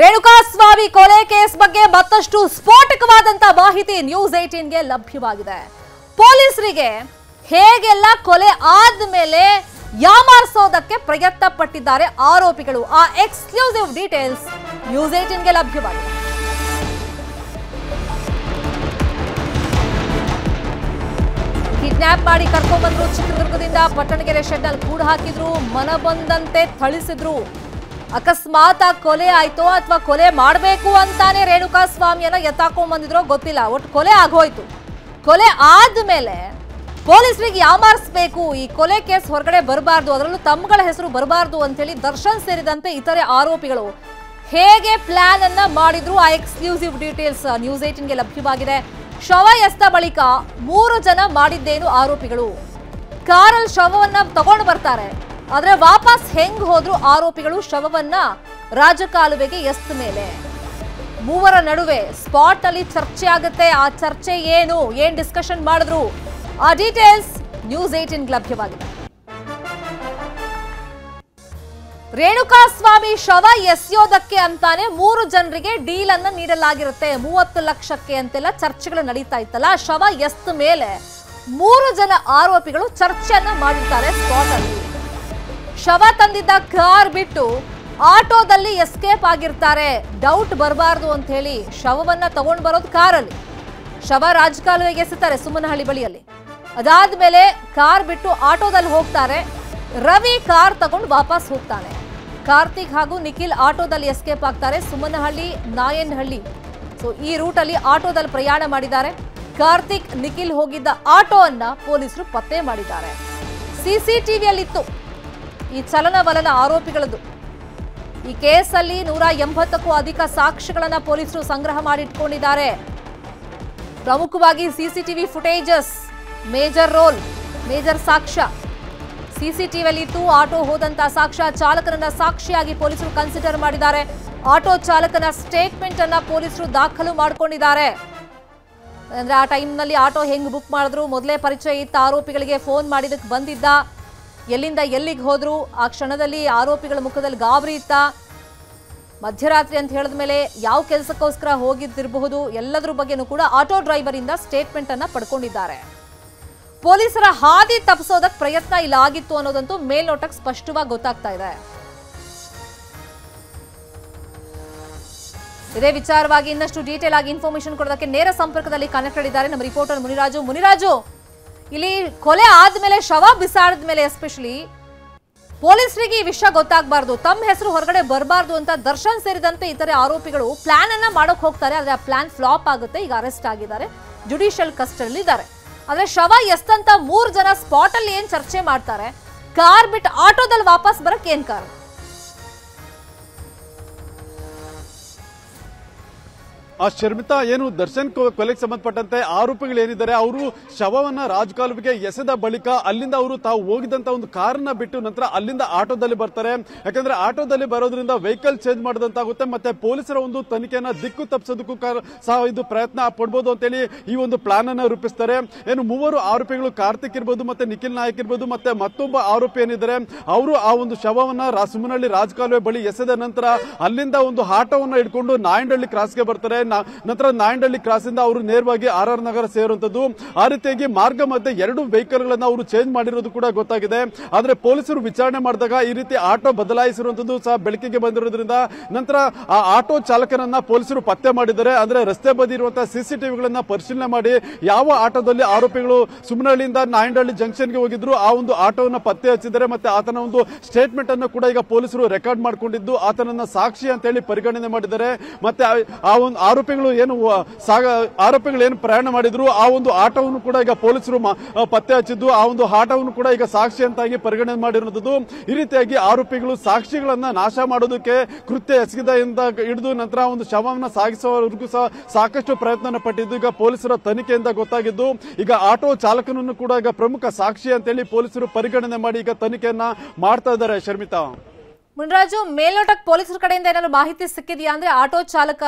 ರೇಣುಕಾಸ್ವಾಮಿ ಕೊಲೆ ಕೇಸ್ ಬಗ್ಗೆ ಮತ್ತಷ್ಟು ಸ್ಫೋಟಕವಾದಂತ ಮಾಹಿತಿ ನ್ಯೂಸ್ ಏಟೀನ್ಗೆ ಲಭ್ಯವಾಗಿದೆ. ಪೊಲೀಸರಿಗೆ ಹೇಗೆಲ್ಲ ಕೊಲೆ ಆದ್ಮೇಲೆ ಯಾಮಾರಿಸೋದಕ್ಕೆ ಪ್ರಯತ್ನ ಪಟ್ಟಿದ್ದಾರೆ ಆರೋಪಿಗಳು? ಆ ಎಕ್ಸ್ಕ್ಲೂಸಿವ್ ಡೀಟೇಲ್ಸ್ ನ್ಯೂಸ್ ಏಟೀನ್ಗೆ ಲಭ್ಯವಾಗಿದೆ. ಕಿಡ್ನಾಪ್ ಮಾಡಿ ಕರ್ಕೊಂಡ್ಬಂದ್ರು ಚಿತ್ರದುರ್ಗದಿಂದ ಪಟ್ಟಣಗೆರೆ ಶೆಡ್ನಲ್ಲಿ ಕೂಡ ಹಾಕಿದ್ರು, ಮನಬಂದಂತೆ ಥಳಿಸಿದ್ರು. ಅಕಸ್ಮಾತ್ ಆ ಕೊಲೆ ಆಯ್ತೋ ಅಥವಾ ಕೊಲೆ ಮಾಡಬೇಕು ಅಂತಾನೆ ರೇಣುಕಾ ಸ್ವಾಮಿಯನ್ನ ಎತ್ತಾಕೊಂಡ್ ಬಂದಿದ್ರೋ ಗೊತ್ತಿಲ್ಲ ಒಟ್ಟು ಕೊಲೆ ಆಗೋಯ್ತು ಕೊಲೆ ಆದ್ಮೇಲೆ ಪೊಲೀಸರಿಗೆ ಯಾಮಾರಿಸ್ಬೇಕು ಈ ಕೊಲೆ ಕೇಸ್ ಹೊರಗಡೆ ಬರಬಾರ್ದು, ಅದರಲ್ಲೂ ತಮ್ಮಗಳ ಹೆಸರು ಬರಬಾರ್ದು ಅಂತೇಳಿ ದರ್ಶನ್ ಸೇರಿದಂತೆ ಇತರೆ ಆರೋಪಿಗಳು ಹೇಗೆ ಪ್ಲಾನ್ ಅನ್ನ ಮಾಡಿದ್ರು? ಆ ಎಕ್ಸ್ಕ್ಲೂಸಿವ್ ಡೀಟೇಲ್ಸ್ ನ್ಯೂಸ್ ಏಟಿನ್ಗೆ ಲಭ್ಯವಾಗಿದೆ. ಶವ ಎಸ್ತ ಬಳಿಕ ಮೂರು ಜನ ಮಾಡಿದ್ದೇನು ಆರೋಪಿಗಳು. ಕಾರಲ್ಲಿ ಶವವನ್ನ ತಗೊಂಡು ಬರ್ತಾರೆ. ಆದ್ರೆ ವಾಪಸ್ ಹೆಂಗ್ ಹೋದ್ರು ಆರೋಪಿಗಳು ಶವವನ್ನ ರಾಜಕಾಲುವೆಗೆ ಎಸ್ತ ಮೇಲೆ. ಮೂವರ ನಡುವೆ ಸ್ಪಾಟ್ ಅಲ್ಲಿ ಚರ್ಚೆ ಆಗುತ್ತೆ. ಆ ಚರ್ಚೆ ಏನು? ಏನ್ ಡಿಸ್ಕಷನ್ ಮಾಡಿದ್ರು? ಆ ಡೀಟೇಲ್ಸ್ ನ್ಯೂಸ್ ಏಟಿನ್ ಲಭ್ಯವಾಗಿದೆ. ರೇಣುಕಾಸ್ವಾಮಿ ಶವ ಎಸೆಯೋದಕ್ಕೆ ಅಂತಾನೆ ಮೂರು ಜನರಿಗೆ ಡೀಲ್ ಅನ್ನ ನೀಡಲಾಗಿರುತ್ತೆ. ಮೂವತ್ತು ಲಕ್ಷಕ್ಕೆ ಅಂತೆಲ್ಲ ಚರ್ಚೆಗಳು ನಡೀತಾ ಇತ್ತಲ್ಲ, ಶವ ಎಸ್ತ ಮೇಲೆ ಮೂರು ಜನ ಆರೋಪಿಗಳು ಚರ್ಚೆಯನ್ನ ಮಾಡಿರ್ತಾರೆ ಸ್ಪಾಟ್ ಅಲ್ಲಿ ಶವ ತಂದಿದ್ದ ಕಾರ್ ಬಿಟ್ಟು ಆಟೋದಲ್ಲಿ ಎಸ್ಕೇಪ್ ಆಗಿರ್ತಾರೆ. ಡೌಟ್ ಬರಬಾರ್ದು ಅಂತ ಹೇಳಿ ಶವವನ್ನ ತಗೊಂಡು ಬರೋದು ಕಾರಲ್ಲಿ. ಶವ ರಾಜಕಾಲುವೆಗೆ ಎಸೆತಾರೆ ಸುಮ್ಮನಹಳ್ಳಿ ಬಳಿಯಲ್ಲಿ. ಅದಾದ್ಮೇಲೆ ಕಾರ್ ಬಿಟ್ಟು ಆಟೋದಲ್ಲಿ ಹೋಗ್ತಾರೆ. ರವಿ ಕಾರ್ ತಗೊಂಡು ವಾಪಸ್ ಹೋಗ್ತಾನೆ. ಕಾರ್ತಿಕ್ ಹಾಗೂ ನಿಖಿಲ್ ಆಟೋದಲ್ಲಿ ಎಸ್ಕೇಪ್ ಆಗ್ತಾರೆ ಸುಮ್ಮನಹಳ್ಳಿ ನಾಯನಹಳ್ಳಿ ಸೊ ಈ ರೂಟಲ್ಲಿ ಆಟೋದಲ್ಲಿ ಪ್ರಯಾಣ ಮಾಡಿದ್ದಾರೆ. ಕಾರ್ತಿಕ್, ನಿಖಿಲ್ ಹೋಗಿದ್ದ ಆಟೋವನ್ನು ಪೊಲೀಸರು ಪತ್ತೆ ಮಾಡಿದ್ದಾರೆ. ಸಿಸಿಟಿವಿಯಲ್ಲಿತ್ತು ಈ ಚಲನವಲನ ಆರೋಪಿಗಳದ್ದು. ಈ ಕೇಸಲ್ಲಿ ನೂರ ಎಂಬತ್ತಕ್ಕೂ ಅಧಿಕ ಸಾಕ್ಷಿಗಳನ್ನು ಪೊಲೀಸರು ಸಂಗ್ರಹ ಮಾಡಿಟ್ಕೊಂಡಿದ್ದಾರೆ. ಪ್ರಮುಖವಾಗಿ CCTV footages, major role, major ಸಾಕ್ಷ್ಯ. ಸಿಸಿಟಿವಿಯಲ್ಲಿ ಇತ್ತು ಆಟೋ ಹೋದಂತ ಸಾಕ್ಷ್ಯ, ಚಾಲಕನನ್ನ ಸಾಕ್ಷಿಯಾಗಿ ಪೊಲೀಸರು ಕನ್ಸಿಡರ್ ಮಾಡಿದ್ದಾರೆ. ಆಟೋ ಚಾಲಕನ ಸ್ಟೇಟ್ಮೆಂಟ್ ಅನ್ನ ಪೊಲೀಸರು ದಾಖಲು ಮಾಡಿಕೊಂಡಿದ್ದಾರೆ. ಅಂದ್ರೆ ಆ ಟೈಮ್ನಲ್ಲಿ ಆಟೋ ಹೆಂಗ್ ಬುಕ್ ಮಾಡಿದ್ರು, ಮೊದಲೇ ಪರಿಚಯ ಇತ್ತ ಆರೋಪಿಗಳಿಗೆ ಫೋನ್ ಮಾಡಿದಕ್ಕೆ ಬಂದಿದ್ದ ಎಲ್ಲಿಂದ ಎಲ್ಲಿಗೆ ಹೋದ್ರು? ಆ ಕ್ಷಣದಲ್ಲಿ ಆರೋಪಿಗಳ ಮುಖದಲ್ಲಿ ಗಾಬರಿ ಇತ್ತ? ಮಧ್ಯರಾತ್ರಿ ಅಂತ ಹೇಳಿದ ಮೇಲೆ ಯಾವ ಕೆಲಸಕ್ಕೋಸ್ಕರ ಹೋಗಿದ್ದಿರಬಹುದು? ಎಲ್ಲದರ ಬಗ್ಗೆನೂ ಕೂಡ ಆಟೋ ಡ್ರೈವರ್ ಇಂದ ಸ್ಟೇಟ್ಮೆಂಟ್ ಅನ್ನ ಪಡ್ಕೊಂಡಿದ್ದಾರೆ. ಪೊಲೀಸರ ಹಾದಿ ತಪ್ಪಿಸೋದಕ್ಕೆ ಪ್ರಯತ್ನ ಇಲ್ಲ, ಆಗಿತ್ತು ಅನ್ನೋದಂತೂ ಮೇಲ್ನೋಟಕ್ಕೆ ಸ್ಪಷ್ಟವಾಗಿ ಗೊತ್ತಾಗ್ತಾ ಇದೆ. ಇದೇ ವಿಚಾರವಾಗಿ ಇನ್ನಷ್ಟು ಡೀಟೇಲ್ ಆಗಿ ಇನ್ಫಾರ್ಮೇಶನ್ ಕೊಡೋದಕ್ಕೆ ನೇರ ಸಂಪರ್ಕದಲ್ಲಿ ಕನೆಕ್ಟೆಡ್ ಇದ್ದಾರೆ ನಮ್ಮ ರಿಪೋರ್ಟರ್ ಮುನಿರಾಜು. ಮುನಿರಾಜು! ಇಲ್ಲಿ ಕೊಲೆ ಆದ್ಮೇಲೆ, ಶವ ಬಿಸಾಡಿದ ಮೇಲೆ ಎಸ್ಪೆಷಲಿ ಪೊಲೀಸರಿಗೆ ಈ ವಿಷಯ ಗೊತ್ತಾಗಬಾರ್ದು. ತಮ್ಮ ಹೆಸರು ಹೊರಗಡೆ ಬರಬಾರ್ದು ಅಂತ ದರ್ಶನ್ ಸೇರಿದಂತೆ ಇತರೆ ಆರೋಪಿಗಳು ಪ್ಲಾನ್ ಅನ್ನ ಮಾಡೋಕೆ ಹೋಗ್ತಾರೆ. ಆದ್ರೆ ಆ ಪ್ಲಾನ್ ಫ್ಲಾಪ್ ಆಗುತ್ತೆ. ಈಗ ಅರೆಸ್ಟ್ ಆಗಿದ್ದಾರೆ. ಜುಡಿಷಿಯಲ್ ಕಸ್ಟಡಿಯಲ್ಲಿ ಇದ್ದಾರೆ. ಆದ್ರೆ ಶವ ಎಸ್ತಂತ ಮೂರು ಜನ ಸ್ಪಾಟ್ ಅಲ್ಲಿ ಏನ್ ಚರ್ಚೆ ಮಾಡ್ತಾರೆ? ಕಾರ್ ಬಿಟ್ಟು ಆಟೋದಲ್ಲಿ ವಾಪಸ್ ಬರಕ್ ಏನ್ ಕಾರಣ? ಆ ಶರ್ಮಿತಾ ಏನು ದರ್ಶನ್ ಕೊಲೆಗೆ ಸಂಬಂಧಪಟ್ಟಂತೆ ಆರೋಪಿಗಳು ಏನಿದ್ದಾರೆ, ಅವರು ಶವವನ್ನ ರಾಜಕಾಲುವೆಗೆ ಎಸೆದ ಬಳಿಕ ಅಲ್ಲಿಂದ ಅವರು ತಾವು ಹೋಗಿದಂತ ಒಂದು ಕಾರನ್ನ ಬಿಟ್ಟು ನಂತರ ಅಲ್ಲಿಂದ ಆಟೋದಲ್ಲಿ ಬರ್ತಾರೆ. ಯಾಕಂದ್ರೆ ಆಟೋದಲ್ಲಿ ಬರೋದ್ರಿಂದ ವೆಹಿಕಲ್ ಚೇಂಜ್ ಮಾಡಿದಂತಾಗುತ್ತೆ, ಮತ್ತೆ ಪೊಲೀಸರ ಒಂದು ತನಿಖೆಯನ್ನ ದಿಕ್ಕು ತಪ್ಪಿಸೋದಕ್ಕೂ ಸಹ ಇದು ಪ್ರಯತ್ನ ಪಡ್ಬೋದು ಅಂತೇಳಿ ಈ ಒಂದು ಪ್ಲಾನ್ ಅನ್ನ ರೂಪಿಸ್ತಾರೆ. ಏನು ಮೂವರು ಆರೋಪಿಗಳು ಕಾರ್ತಿಕ್ ಇರ್ಬೋದು, ಮತ್ತೆ ನಿಖಿಲ್ ನಾಯಕ್ ಇರ್ಬೋದು, ಮತ್ತೆ ಮತ್ತೊಬ್ಬ ಆರೋಪಿ ಏನಿದ್ದಾರೆ, ಅವರು ಆ ಒಂದು ಶವವನ್ನ ರಾಸುಮನಹಳ್ಳಿ ರಾಜಕಾಲುವೆ ಬಳಿ ಎಸೆದ ನಂತರ ಅಲ್ಲಿಂದ ಒಂದು ಆಟೋವನ್ನ ಇಟ್ಕೊಂಡು ನಾಯಂಡಹಳ್ಳಿ ಕ್ರಾಸ್ಗೆ ಬರ್ತಾರೆ. ನಂತರ ನಾಯಂಡಳ್ಳಿ ಕ್ರಾಸ್ ಇಂದ ಅವರು ನೇರವಾಗಿ ಆರ್ ಆರ್ ನಗರ ಸೇರುವಂತದ್ದು ಆ ರೀತಿಯಾಗಿ ಮಾರ್ಗ ಮಧ್ಯೆ ಎರಡು ವೆಹಿಕಲ್ ಗಳನ್ನ ಅವರು ಚೇಂಜ್ ಮಾಡಿರೋದು ಕೂಡ ಗೊತ್ತಾಗಿದೆ. ಆದ್ರೆ ಪೊಲೀಸರು ವಿಚಾರಣೆ ಮಾಡಿದಾಗ ಈ ರೀತಿ ಆಟೋ ಬದಲಾಯಿಸಿರುವಂತದ್ದು ಸಹ ಬೆಳಕಿಗೆ ಬಂದಿರೋದ್ರಿಂದ. ನಂತರ ಆ ಆಟೋ ಚಾಲಕನನ್ನ ಪೊಲೀಸರು ಪತ್ತೆ ಮಾಡಿದ್ದಾರೆ. ಅಂದ್ರೆ ರಸ್ತೆ ಬದಿ ಇರುವಂತಹ ಸಿಸಿಟಿವಿಗಳನ್ನ ಪರಿಶೀಲನೆ ಮಾಡಿ ಯಾವ ಆಟೋದಲ್ಲಿ ಆರೋಪಿಗಳು ಸುಮನಹಳ್ಳಿಯಿಂದ ನಾಯಂಡಹಳ್ಳಿ ಜಂಕ್ಷನ್ಗೆ ಹೋಗಿದ್ರು, ಆ ಒಂದು ಆಟೋವನ್ನ ಪತ್ತೆ ಹಚ್ಚಿದ್ದಾರೆ ಮತ್ತೆ ಆತನ ಒಂದು ಸ್ಟೇಟ್ಮೆಂಟ್ ಅನ್ನು ಕೂಡ ಈಗ ಪೊಲೀಸರು ರೆಕಾರ್ಡ್ ಮಾಡಿಕೊಂಡಿದ್ದು, ಆತನನ್ನ ಸಾಕ್ಷಿ ಅಂತ ಹೇಳಿ ಪರಿಗಣನೆ ಮಾಡಿದ್ದಾರೆ. ಮತ್ತೆ ಆ- ಆ ಒಂದು ಆರೋಪಿಗಳು ಏನು ಸಾಗ, ಆರೋಪಿಗಳು ಏನು ಪ್ರಯಾಣ ಮಾಡಿದ್ರು, ಆ ಒಂದು ಆಟವನ್ನು ಕೂಡ ಈಗ ಪೊಲೀಸರು ಪತ್ತೆ ಹಚ್ಚಿದ್ದು, ಆ ಒಂದು ಆಟವನ್ನು ಕೂಡ ಈಗ ಸಾಕ್ಷಿ ಅಂತಾಗಿ ಪರಿಗಣನೆ ಮಾಡಿರುವಂಥದ್ದು. ಈ ರೀತಿಯಾಗಿ ಆರೋಪಿಗಳು ಸಾಕ್ಷಿಗಳನ್ನ ನಾಶ ಮಾಡೋದಕ್ಕೆ ಕೃತ್ಯ ಎಸಗಿದಿಂದ ಹಿಡಿದು ನಂತರ ಒಂದು ಶವವನ್ನು ಸಾಗಿಸುವವರೆಗೂ ಸಹ ಸಾಕಷ್ಟು ಪ್ರಯತ್ನ ಪಟ್ಟಿದ್ದು. ಈಗ ಪೊಲೀಸರ ತನಿಖೆಯಿಂದ ಗೊತ್ತಾಗಿದ್ದು, ಈಗ ಆಟೋ ಚಾಲಕನನ್ನು ಕೂಡ ಈಗ ಪ್ರಮುಖ ಸಾಕ್ಷಿ ಅಂತೇಳಿ ಪೊಲೀಸರು ಪರಿಗಣನೆ ಮಾಡಿ ಈಗ ತನಿಖೆಯನ್ನ ಮಾಡ್ತಾ ಇದ್ದಾರೆ ಶರ್ಮಿತಾ. ಮುನ್ರಾಜು, ಮೇಲ್ನೋಟಕ್ಕೆ ಪೊಲೀಸರ ಕಡೆಯಿಂದ ಏನಾದ್ರು ಮಾಹಿತಿ ಸಿಕ್ಕಿದೆಯಾ? ಅಂದ್ರೆ ಆಟೋ ಚಾಲಕ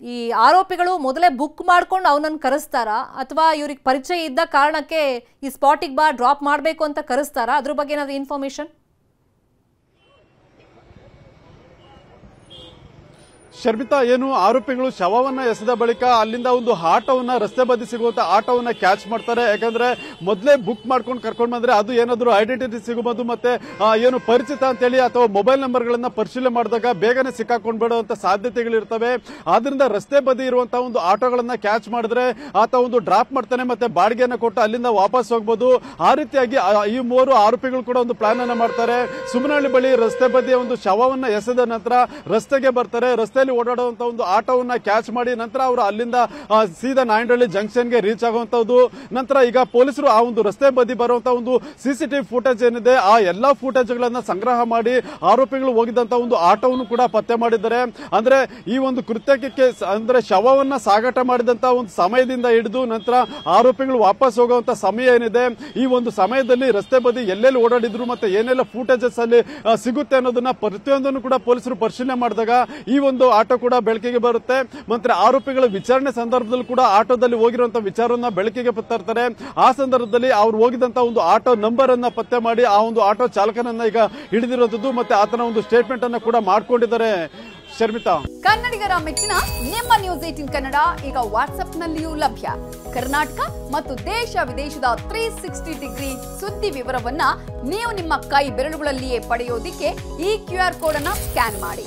ಈ ಆರೋಪಿಗಳು ಮೊದಲೇ ಬುಕ್ ಮಾಡ್ಕೊಂಡು ಅವನನ್ನು ಕರೆಸ್ತಾರಾ? ಅಥವಾ ಇವ್ರಿಗೆ ಪರಿಚಯ ಇದ್ದ ಕಾರಣಕ್ಕೆ ಈ ಸ್ಪಾಟಿಗೆ ಬಾ, ಡ್ರಾಪ್ ಮಾಡಬೇಕು ಅಂತ ಕರೆಸ್ತಾರಾ? ಅದ್ರ ಬಗ್ಗೆ ಏನಾದರೂ ಇನ್ಫಾರ್ಮೇಶನ್ ಶರ್ಮಿತಾ, ಏನು ಆರೋಪಿಗಳು ಶವವನ್ನ ಎಸೆದ ಬಳಿಕ ಅಲ್ಲಿಂದ ಒಂದು ಆಟೋವನ್ನ, ರಸ್ತೆ ಬದಿ ಸಿಗುವಂತ ಆಟೋವನ್ನ ಕ್ಯಾಚ್ ಮಾಡ್ತಾರೆ. ಯಾಕಂದ್ರೆ ಮೊದಲೇ ಬುಕ್ ಮಾಡ್ಕೊಂಡು ಕರ್ಕೊಂಡು ಬಂದ್ರೆ ಅದು ಏನಾದ್ರು ಐಡೆಂಟಿಟಿ ಸಿಗಬಹುದು ಮತ್ತೆ ಏನು ಪರಿಚಿತ ಅಂತೇಳಿ ಅಥವಾ ಮೊಬೈಲ್ ನಂಬರ್ ಗಳನ್ನ ಪರಿಶೀಲನೆ ಮಾಡಿದಾಗ ಬೇಗನೆ ಸಿಕ್ಕಾಕೊಂಡು ಬಿಡುವಂತ ಸಾಧ್ಯತೆಗಳಿರ್ತವೆ. ಆದ್ರಿಂದ ರಸ್ತೆ ಬದಿ ಇರುವಂತ ಒಂದು ಆಟೋಗಳನ್ನ ಕ್ಯಾಚ್ ಮಾಡಿದ್ರೆ ಆತ ಒಂದು ಡ್ರಾಪ್ ಮಾಡ್ತಾನೆ ಮತ್ತೆ ಬಾಡಿಗೆಯನ್ನ ಕೊಟ್ಟು ಅಲ್ಲಿಂದ ವಾಪಸ್ ಹೋಗ್ಬೋದು. ಆ ರೀತಿಯಾಗಿ ಈ ಮೂವರು ಆರೋಪಿಗಳು ಕೂಡ ಒಂದು ಪ್ಲಾನ್ ಅನ್ನ ಮಾಡ್ತಾರೆ. ಸುಮನಹಳ್ಳಿ ಬಳಿ ರಸ್ತೆ ಬದಿಯ ಒಂದು ಶವವನ್ನ ಎಸೆದ ನಂತರ ರಸ್ತೆಗೆ ಬರ್ತಾರೆ. ರಸ್ತೆಯಲ್ಲಿ ಓಡಾಡುವಂತ ಒಂದು ಆಟೋವನ್ನ ಕ್ಯಾಚ್ ಮಾಡಿ ನಂತರ ಅವರು ಅಲ್ಲಿಂದ ಸೀದಾ ನಾಯಂಡಹಳ್ಳಿ ಜಂಕ್ಷನ್ಗೆ ರೀಚ್ ಆಗುವಂತದ್ದು ನಂತರ ಈಗ ಪೊಲೀಸರು ಆ ಒಂದು ರಸ್ತೆ ಬದಿ ಬರುವಂತ ಒಂದು ಸಿಸಿಟಿವಿ ಫುಟೇಜ್ ಏನಿದೆ, ಆ ಎಲ್ಲಾ ಫುಟೇಜ್ ಗಳನ್ನ ಸಂಗ್ರಹ ಮಾಡಿ ಆರೋಪಿಗಳು ಹೋಗಿದ್ದಂತ ಒಂದು ಆಟೋವನ್ನು ಕೂಡ ಪತ್ತೆ ಮಾಡಿದ್ದಾರೆ. ಅಂದ್ರೆ ಈ ಒಂದು ಕೃತ್ಯಕ್ಕೆ ಅಂದ್ರೆ ಶವವನ್ನ ಸಾಗಾಟ ಮಾಡಿದಂತ ಒಂದು ಸಮಯದಿಂದ ಹಿಡಿದು ನಂತರ ಆರೋಪಿಗಳು ವಾಪಸ್ ಹೋಗುವಂತ ಸಮಯ ಏನಿದೆ, ಈ ಒಂದು ಸಮಯದಲ್ಲಿ ರಸ್ತೆ ಬದಿ ಎಲ್ಲೆಲ್ಲಿ ಓಡಾಡಿದ್ರು ಮತ್ತೆ ಏನೆಲ್ಲ ಫುಟೇಜಸ್ ಅಲ್ಲಿ ಸಿಗುತ್ತೆ ಅನ್ನೋದನ್ನ ಪ್ರತಿಯೊಂದನ್ನು ಕೂಡ ಪೊಲೀಸರು ಪರಿಶೀಲನೆ ಮಾಡಿದಾಗ ಈ ಒಂದು ಆಟೋ ಕೂಡ ಬೆಳಕಿಗೆ ಬರುತ್ತೆ. ಮತ್ತೆ ಆರೋಪಿಗಳ ವಿಚಾರಣೆ ಸಂದರ್ಭದಲ್ಲಿ ಕೂಡ ಆಟೋದಲ್ಲಿ ಹೋಗಿರುವಂತಹ ವಿಚಾರವನ್ನ ಬೆಳಕಿಗೆ ತರ್ತಾರೆ ಆ ಸಂದರ್ಭದಲ್ಲಿ ಅವ್ರು ಹೋಗಿದಂತ ಒಂದು ಆಟೋ ನಂಬರ್ ಅನ್ನ ಪತ್ತೆ ಮಾಡಿ ಆ ಒಂದು ಆಟೋ ಚಾಲಕನನ್ನ ಈಗ ಹಿಡಿದಿರುವಂತದ್ದು ಮತ್ತೆ ಆತನ ಒಂದು ಸ್ಟೇಟ್ಮೆಂಟ್ ಅನ್ನ ಕೂಡ ಮಾಡ್ಕೊಂಡಿದ್ದಾರೆ. ಶರ್ಮಿತಾ. ಕನ್ನಡಿಗರ ಮೆಚ್ಚಿನ ನಿಮ್ಮ ನ್ಯೂಸ್ ಏಟಿನ್ ಕನ್ನಡ ಈಗ ವಾಟ್ಸ್ಆಪ್ನಲ್ಲಿಯೂ ಲಭ್ಯ. ಕರ್ನಾಟಕ ಮತ್ತು ದೇಶ ವಿದೇಶದ ತ್ರೀ ಸಿಕ್ಸ್ಟಿ ಡಿಗ್ರಿ ಸುದ್ದಿ ವಿವರವನ್ನ ನೀವು ನಿಮ್ಮ ಕೈ ಬೆರಳುಗಳಲ್ಲಿಯೇ ಪಡೆಯೋದಿಕ್ಕೆ ಈ ಕ್ಯೂ ಆರ್ ಕೋಡ್ ಅನ್ನ ಸ್ಕ್ಯಾನ್ ಮಾಡಿ.